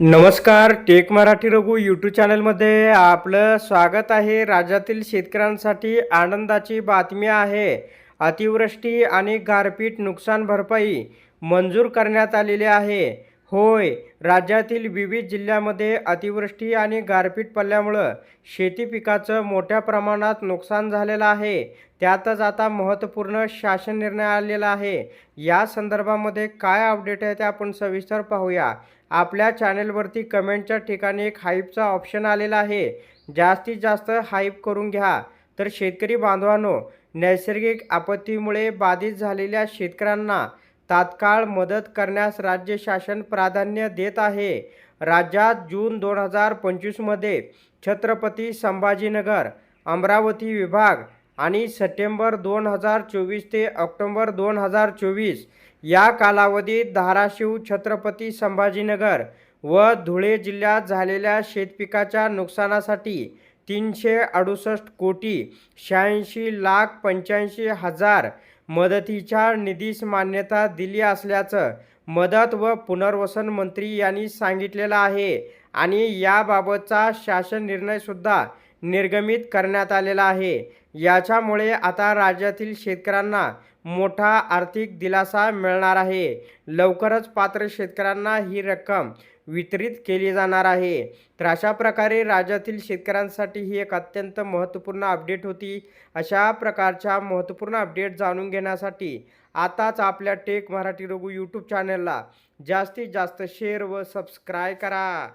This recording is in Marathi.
नमस्कार टेक मराठी रघु यूट्यूब चॅनलमध्ये आपलं स्वागत आहे. राज्यातील शेतकऱ्यांसाठी आनंदाची बातमी आहे. अतिवृष्टी आणि गारपीट नुकसान भरपाई मंजूर करण्यात आलेली आहे. होय राज्यातील विविध जिल्ह्यामध्ये अतिवृष्टी आणि गारपीट पडल्यामुळं शेती पिकाचं मोठ्या प्रमाणात नुकसान झालेलं आहे. त्यातच आता महत्त्वपूर्ण शासन निर्णय आलेला आहे. या संदर्भामध्ये काय अपडेट आहे ते आपण सविस्तर पाहूया. आपल्या चॅनेलवरती कमेंटच्या ठिकाणी एक हाईपचा ऑप्शन आलेला आहे. जास्तीत जास्त हाईप करून घ्या. तर शेतकरी बांधवांनो नैसर्गिक आपत्तीमुळे बाधित झालेल्या शेतकऱ्यांना तात्काळ मदत करण्यास राज्य शासन प्राधान्य देत आहे. राज्यात जून दोन हजार पंचवीसमध्ये छत्रपती संभाजीनगर अमरावती विभाग आणि सप्टेंबर दोन हजार चोवीस ते ऑक्टोंबर दोन हजार चोवीस या कालावधीत धाराशिव छत्रपती संभाजीनगर व धुळे जिल्ह्यात झालेल्या शेतपिकाच्या नुकसानासाठी तीनशे अडुसष्ट कोटी शहाऐंशी लाख पंच्याऐंशी हजार मदतीच्या निधीस मान्यता दिली असल्याचं मदत व पुनर्वसन मंत्री यांनी सांगितलेलं आहे आणि याबाबतचा शासन निर्णयसुद्धा निर्गमित करण्यात आलेला आहे. याच्यामुळे आता राज्यातील शेतकऱ्यांना मोठा आर्थिक दिलासा मिळणार आहे. लवकरच पात्र शेतकऱ्यांना ही रक्कम वितरित केली जाणार आहे. तर अशा प्रकारे राज्यातील शेतकऱ्यांसाठी ही एक अत्यंत महत्त्वपूर्ण अपडेट होती. अशा प्रकारच्या महत्त्वपूर्ण अपडेट जाणून घेण्यासाठी आताच आपल्या टेक मराठी रघु यूट्यूब चॅनलला जास्तीत जास्त शेअर व सबस्क्राय करा.